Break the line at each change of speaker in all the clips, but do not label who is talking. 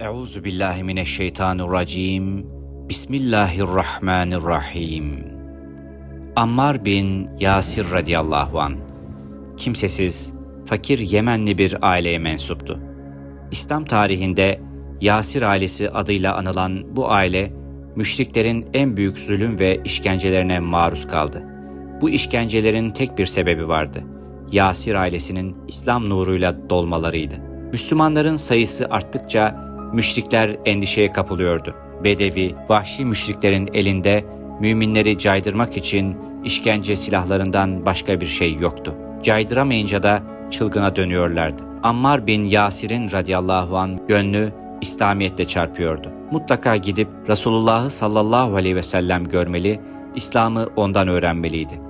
Euzu billahi mineşşeytanirracim. Bismillahirrahmanirrahim. Ammar bin Yasir radıyallahu an kimsesiz, fakir Yemenli bir aileye mensuptu. İslam tarihinde Yasir ailesi adıyla anılan bu aile müşriklerin en büyük zulüm ve işkencelerine maruz kaldı. Bu işkencelerin tek bir sebebi vardı. Yasir ailesinin İslam nuruyla dolmalarıydı. Müslümanların sayısı arttıkça müşrikler endişeye kapılıyordu. Bedevi, vahşi müşriklerin elinde müminleri caydırmak için işkence silahlarından başka bir şey yoktu. Caydıramayınca da çılgına dönüyorlardı. Ammar bin Yasir'in radıyallahu an gönlü İslamiyet'le çarpıyordu. Mutlaka gidip Resulullah'ı sallallahu aleyhi ve sellem görmeli, İslam'ı ondan öğrenmeliydi.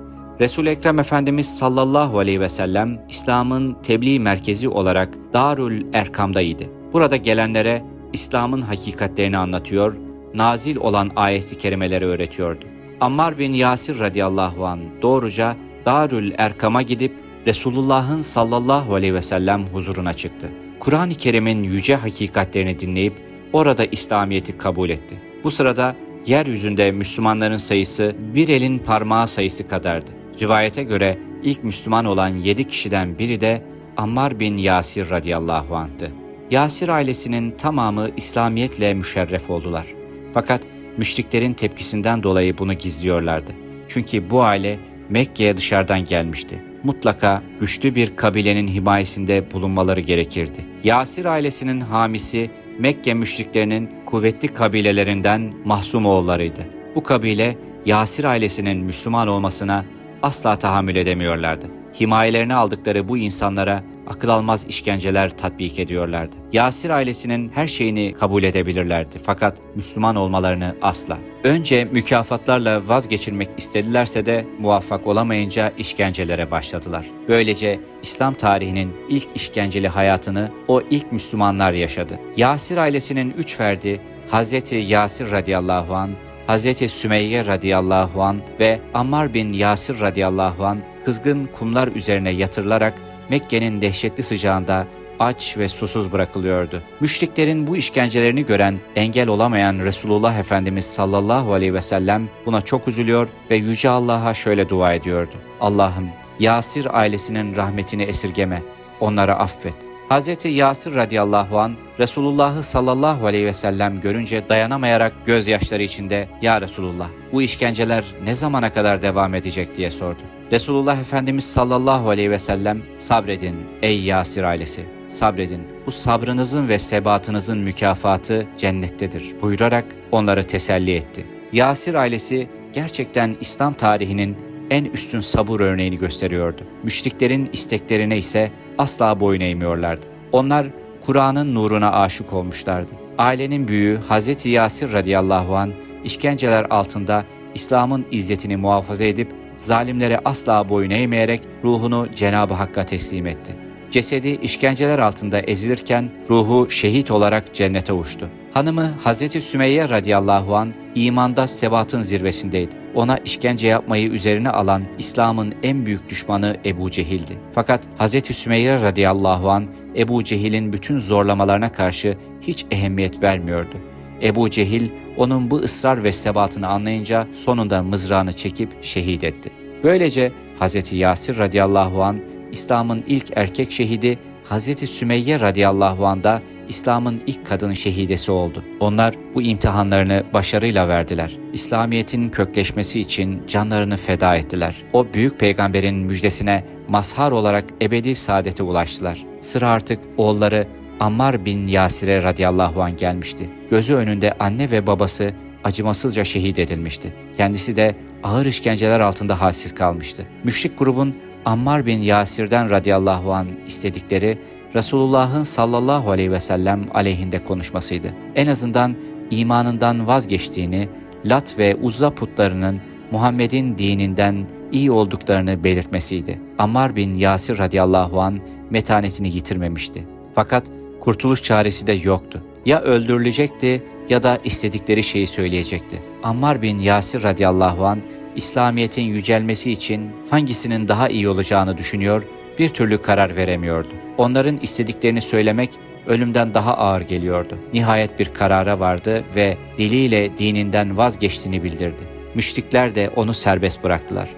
Resul-i Ekrem Efendimiz sallallahu aleyhi ve sellem İslam'ın tebliğ merkezi olarak Darül Erkam'daydı. Burada gelenlere İslam'ın hakikatlerini anlatıyor, nazil olan ayet-i kerimeleri öğretiyordu. Ammar bin Yasir radıyallahu an doğruca Darül Erkam'a gidip Resulullah'ın sallallahu aleyhi ve sellem huzuruna çıktı. Kur'an-ı Kerim'in yüce hakikatlerini dinleyip orada İslamiyet'i kabul etti. Bu sırada yeryüzünde Müslümanların sayısı bir elin parmağı sayısı kadardı. Rivayete göre ilk Müslüman olan yedi kişiden biri de Ammar bin Yasir radıyallahu anh'tı. Yasir ailesinin tamamı İslamiyetle müşerref oldular. Fakat müşriklerin tepkisinden dolayı bunu gizliyorlardı. Çünkü bu aile Mekke'ye dışarıdan gelmişti. Mutlaka güçlü bir kabilenin himayesinde bulunmaları gerekirdi. Yasir ailesinin hamisi Mekke müşriklerinin kuvvetli kabilelerinden Mahsumoğullarıydı. Bu kabile Yasir ailesinin Müslüman olmasına asla tahammül edemiyorlardı. Himayelerini aldıkları bu insanlara akıl almaz işkenceler tatbik ediyorlardı. Yasir ailesinin her şeyini kabul edebilirlerdi fakat Müslüman olmalarını asla. Önce mükafatlarla vazgeçirmek istedilerse de muvaffak olamayınca işkencelere başladılar. Böylece İslam tarihinin ilk işkenceli hayatını o ilk Müslümanlar yaşadı. Yasir ailesinin üç ferdi Hazreti Yasir radıyallahu an, Hazreti Sümeyye radıyallahu an ve Ammar bin Yasir radıyallahu an kızgın kumlar üzerine yatırılarak Mekke'nin dehşetli sıcağında aç ve susuz bırakılıyordu. Müşriklerin bu işkencelerini gören, engel olamayan Resulullah Efendimiz sallallahu aleyhi ve sellem buna çok üzülüyor ve Yüce Allah'a şöyle dua ediyordu. Allah'ım Yasir ailesinin rahmetini esirgeme, onları affet. Hz. Yasir radıyallahu an Resulullah'ı sallallahu aleyhi ve sellem görünce dayanamayarak gözyaşları içinde ''Ya Resulullah bu işkenceler ne zamana kadar devam edecek?'' diye sordu. Resulullah Efendimiz sallallahu aleyhi ve sellem sabredin ey Yasir ailesi sabredin bu sabrınızın ve sebatınızın mükafatı cennettedir buyurarak onları teselli etti. Yasir ailesi gerçekten İslam tarihinin en üstün sabır örneğini gösteriyordu. Müşriklerin isteklerine ise asla boyun eğmiyorlardı. Onlar Kur'an'ın nuruna aşık olmuşlardı. Ailenin büyüğü Hz. Yasir radıyallahu an işkenceler altında İslam'ın izzetini muhafaza edip zalimlere asla boyun eğmeyerek ruhunu Cenab-ı Hakk'a teslim etti. Cesedi işkenceler altında ezilirken ruhu şehit olarak cennete uçtu. Hanımı Hazreti Sümeyye radıyallahu an imanda sebatın zirvesindeydi. Ona işkence yapmayı üzerine alan İslam'ın en büyük düşmanı Ebu Cehil'di. Fakat Hazreti Sümeyye radıyallahu an Ebu Cehil'in bütün zorlamalarına karşı hiç ehemmiyet vermiyordu. Ebu Cehil onun bu ısrar ve sebatını anlayınca sonunda mızrağını çekip şehit etti. Böylece Hz. Yasir radıyallahu an İslam'ın ilk erkek şehidi Hz. Sümeyye radıyallahu an da İslam'ın ilk kadın şehidesi oldu. Onlar bu imtihanlarını başarıyla verdiler. İslamiyet'in kökleşmesi için canlarını feda ettiler. O büyük peygamberin müjdesine mazhar olarak ebedi saadete ulaştılar. Sıra artık oğulları Ammar bin Yasir'e radıyallahu an gelmişti. Gözü önünde anne ve babası acımasızca şehit edilmişti. Kendisi de ağır işkenceler altında halsiz kalmıştı. Müşrik grubun Ammar bin Yasir'den radıyallahu an istedikleri Resulullah'ın sallallahu aleyhi ve sellem aleyhinde konuşmasıydı. En azından imanından vazgeçtiğini, Lat ve Uzza putlarının Muhammed'in dininden iyi olduklarını belirtmesiydi. Ammar bin Yasir radıyallahu an metanetini yitirmemişti. Fakat kurtuluş çaresi de yoktu. Ya öldürülecekti ya da istedikleri şeyi söyleyecekti. Ammar bin Yasir radıyallahu an İslamiyet'in yücelmesi için hangisinin daha iyi olacağını düşünüyor, bir türlü karar veremiyordu. Onların istediklerini söylemek ölümden daha ağır geliyordu. Nihayet bir karara vardı ve diliyle dininden vazgeçtiğini bildirdi. Müşrikler de onu serbest bıraktılar.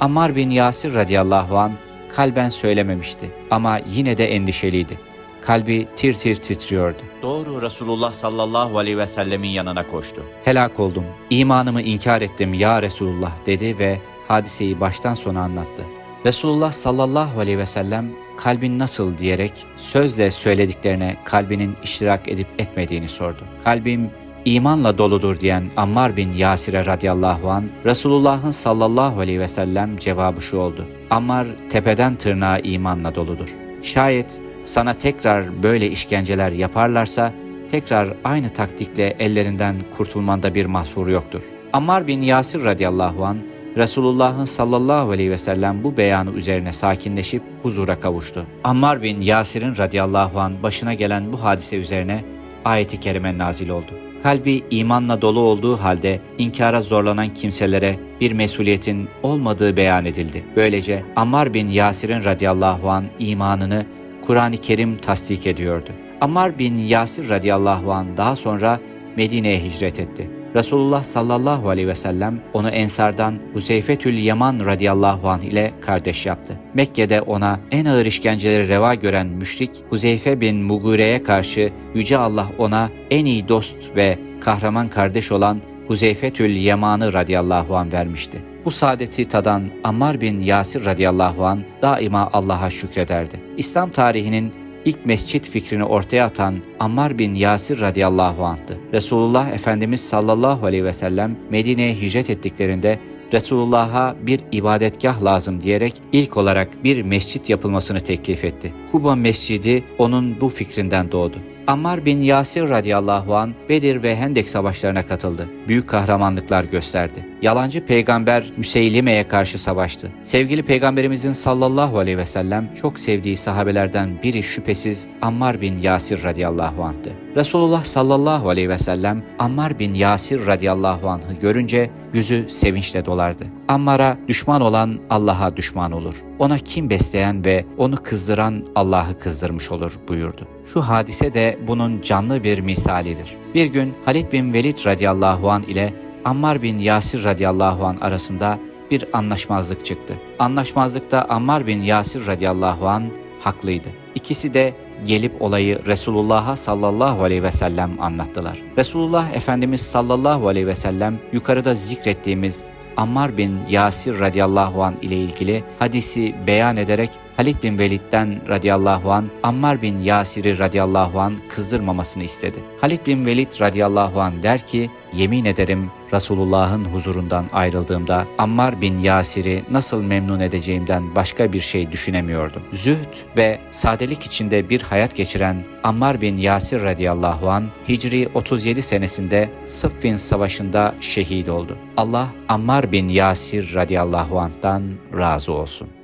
Ammar bin Yasir radıyallahu an kalben söylememişti ama yine de endişeliydi. Kalbi tir tir titriyordu. Doğru Resulullah sallallahu aleyhi ve sellemin yanına koştu. Helak oldum, imanımı inkar ettim ya Resulullah dedi ve hadiseyi baştan sona anlattı. Resulullah sallallahu aleyhi ve sellem kalbin nasıl diyerek sözle söylediklerine kalbinin iştirak edip etmediğini sordu. Kalbim imanla doludur diyen Ammar bin Yasir'e radıyallahu an Resulullah'ın sallallahu aleyhi ve sellem cevabı şu oldu. Ammar tepeden tırnağa imanla doludur. Şayet sana tekrar böyle işkenceler yaparlarsa tekrar aynı taktikle ellerinden kurtulmanda bir mahsur yoktur. Ammar bin Yasir radıyallahu an Resulullah'ın sallallahu aleyhi ve sellem bu beyanı üzerine sakinleşip huzura kavuştu. Ammar bin Yasir'in radıyallahu an başına gelen bu hadise üzerine ayeti kerime nazil oldu. Kalbi imanla dolu olduğu halde inkara zorlanan kimselere bir mesuliyetin olmadığı beyan edildi. Böylece Ammar bin Yasir'in radıyallahu an imanını Kur'an-ı Kerim tasdik ediyordu. Ammar bin Yasir radıyallahu an daha sonra Medine'ye hicret etti. Resulullah sallallahu aleyhi ve sellem onu Ensardan Huzeyfetül Yaman radıyallahu anh ile kardeş yaptı. Mekke'de ona en ağır işkenceleri reva gören müşrik Huzeyfe bin Mugire'ye karşı Yüce Allah ona en iyi dost ve kahraman kardeş olan Huzeyfetül Yaman'ı radıyallahu an vermişti. Bu saadeti tadan Ammar bin Yasir radıyallahu an daima Allah'a şükrederdi. İslam tarihinin ilk mescit fikrini ortaya atan Ammar bin Yasir radıyallahu anh'tı. Resulullah Efendimiz sallallahu aleyhi ve sellem Medine'ye hicret ettiklerinde Resulullah'a bir ibadetgah lazım diyerek ilk olarak bir mescit yapılmasını teklif etti. Kuba Mescidi onun bu fikrinden doğdu. Ammar bin Yasir radıyallahu an Bedir ve Hendek savaşlarına katıldı. Büyük kahramanlıklar gösterdi. Yalancı peygamber Müseylime'ye karşı savaştı. Sevgili peygamberimizin sallallahu aleyhi ve sellem çok sevdiği sahabelerden biri şüphesiz Ammar bin Yasir radıyallahu anh'tı. Resulullah sallallahu aleyhi ve sellem Ammar bin Yasir radıyallahu anh'ı görünce yüzü sevinçle dolardı. Ammar'a düşman olan Allah'a düşman olur. Ona kim besleyen ve onu kızdıran Allah'ı kızdırmış olur buyurdu. Şu hadise de bunun canlı bir misalidir. Bir gün Halid bin Velid radıyallahu an ile Ammar bin Yasir radıyallahu an arasında bir anlaşmazlık çıktı. Anlaşmazlıkta Ammar bin Yasir radıyallahu an haklıydı. İkisi de gelip olayı Resulullah'a sallallahu aleyhi ve sellem anlattılar. Resulullah Efendimiz sallallahu aleyhi ve sellem yukarıda zikrettiğimiz Ammar bin Yasir radıyallahu an ile ilgili hadisi beyan ederek Halid bin Velid'den radıyallahu an Ammar bin Yasir'i radıyallahu an kızdırmamasını istedi. Halid bin Velid radıyallahu an der ki yemin ederim Resulullah'ın huzurundan ayrıldığımda Ammar bin Yasir'i nasıl memnun edeceğimden başka bir şey düşünemiyordum. Zühd ve sadelik içinde bir hayat geçiren Ammar bin Yasir radıyallahu an Hicri 37 senesinde Sıffin Savaşı'nda şehit oldu. Allah Ammar bin Yasir radıyallahu anh'tan razı olsun.